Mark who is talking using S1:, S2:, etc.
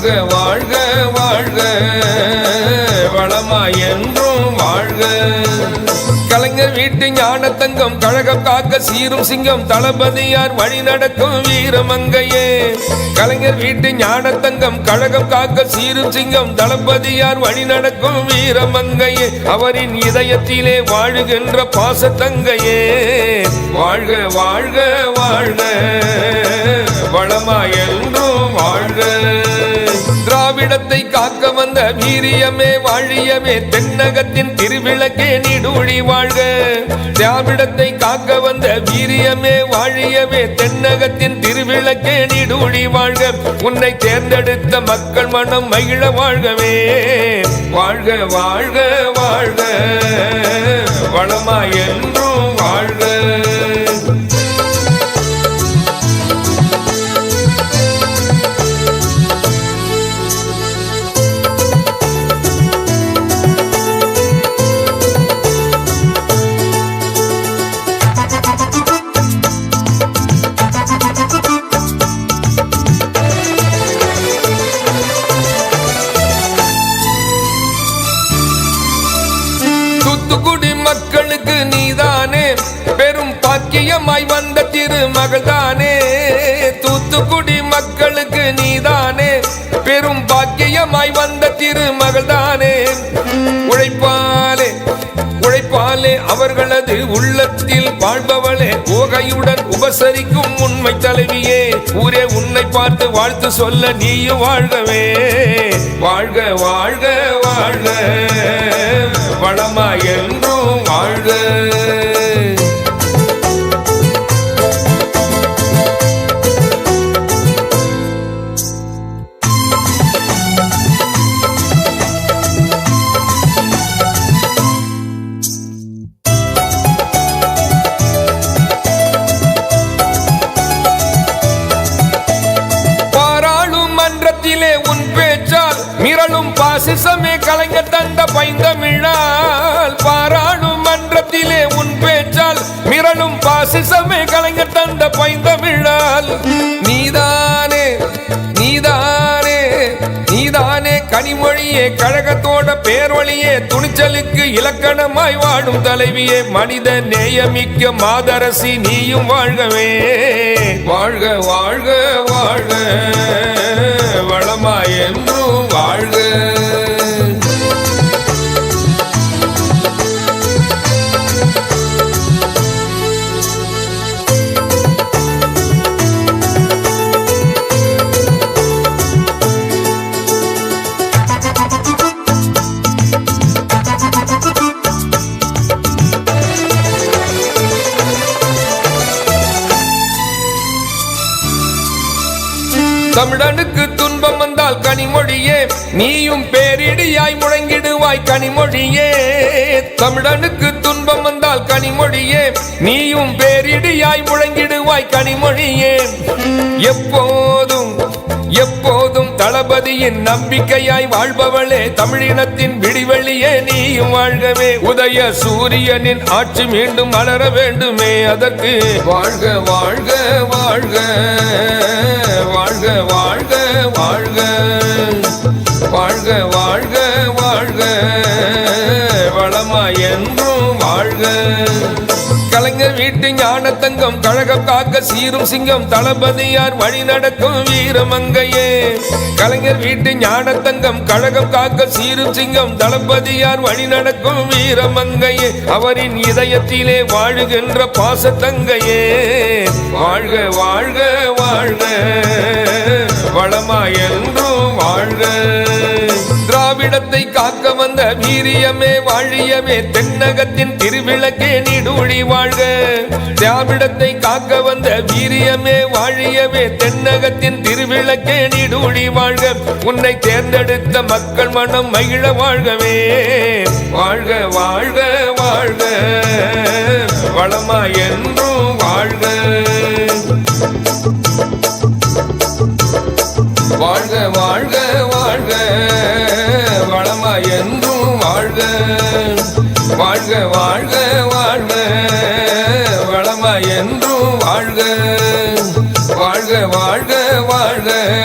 S1: வாழ்க வாழ்க வாழ்க. வளமாய் என்றும் வாழ்க. கலைஞர் வீட்டு ஞானத்தங்கம் கழகம் காக்க சீரும் சிங்கம் தளபதியார் வழி நடக்கும் வீரமங்கையே. கலைஞர் வீட்டு ஞானத்தங்கம் கழகம் காக்க சீரும் சிங்கம் தளபதியார் வழி நடக்கும் வீரமங்கையே. அவரின் இதயத்திலே வாழுகின்ற பாசத்தங்கையே. வாழ்க வாழ்க வாழ்க. வளமாய வீரியமே வாழியமே தென்னகத்தின் திருவிளக்கே நீடூழி வாழ்க. திராவிடத்தை காக்க வந்த வீரியமே வாழியமே தென்னகத்தின் திருவிளக்கே நீடூழி வாழ்க. உன்னை தேர்ந்தெடுத்த மக்கள் மனம் மகிழ வாழ்கவே. வாழ்க வாழ்க வாழ்க. வளமாய் மகள் தானே? தூத்துக்குடி மக்களுக்கு நீதானே? பெரும் பாக்கியமாய் வந்த திருமகள் தானே? உழைப்பாலே உழைப்பாலே அவர்களது உள்ளத்தில் வாழ்பவளே ஓகையுடன் உபசரிக்கும் உண்மை தலைவியே. ஊரே உன்னை பார்த்து வாழ்த்து சொல்ல நீயும் வாழ்கவே. வாழ்க வாழ்க வாழ்க. வளமாய் என்றும் வாழ்க. பாசிசமே கலைஞர் தந்த பைந்தமிழால் பாராளுமன்றத்திலே உன் பேச்சால் மிரளும் பாசிசமே கலைஞர் தந்த பைந்தமிழால். நீதானே நீதானே நீதானே கனிமொழியே கழகத்தோட பேர்வழியே துணிச்சலுக்கு இலக்கணமாய் வாழும் தலைவியே மனித நேயமிக்க மாதரசி நீயும் வாழ்கவே. வாழ்க வாழ்க வாழ்க வளமாய் என்றும் வாழ்க. தமிழனுக்கு துன்பம் வந்தால் கனிமொழியே நீயும் பேரிடியாய் முழங்கிடுவாய் கனிமொழியே. தமிழனுக்கு துன்பம் வந்தால் கனிமொழியே நீயும் பேரிடியாய் முழங்கிடுவாய் கனிமொழியே. எப்போதும் எப்போதும் தளபதியின் நம்பிக்கையாய் வாழ்பவளே தமிழினத்தின் விடிவெளியே நீயும் வாழ்கவே. உதய சூரியனின் ஆட்சி மீண்டும் மலர வேண்டுமே அதற்கு வாழ்க வாழ்க வாழ்க. வாழ்க வாழ்க வாழ்க வாழ்க வாழ்க. வளமா என்றும் வாழ்க. கலைஞர் வீட்டு ஞானத்தங்கம் கழகம் காக்க சீரும் சிங்கம் தளபதியார் வழி நடக்கும் வீரமங்கையே. கலைஞர் வீட்டு ஞானத்தங்கம் கழகம் காக்க சீரும் சிங்கம் தளபதியார் வழி நடக்கும் வீரமங்கையே. அவரின் இதயத்திலே வாழுகின்ற பாசத்தங்கையே. வாழ்க வாழ்க வாழ்க. அம்மா என்றும் வாழ்க. திராவிடத்தை காக்க வந்த வீரியமே வாழியமே தென்னகத்தின் திருவிளக்கே நீடூழி வாழ்க. திராவிடத்தை காக்க வந்த வீரியமே வாழியமே தென்னகத்தின் திருவிளக்கே நீடூழி வாழ்க. உன்னை தேர்ந்தெடுத்த மக்கள் மனம் மகிழ வாழ்கவே. வாழ்க வாழ்க வாழ்க. வளமா என்றும் வாழ்க வாழ்க வாழ்க. வளமாய் என்றும் வாழ்க. வாழ்க வாழ்க வாழ்க.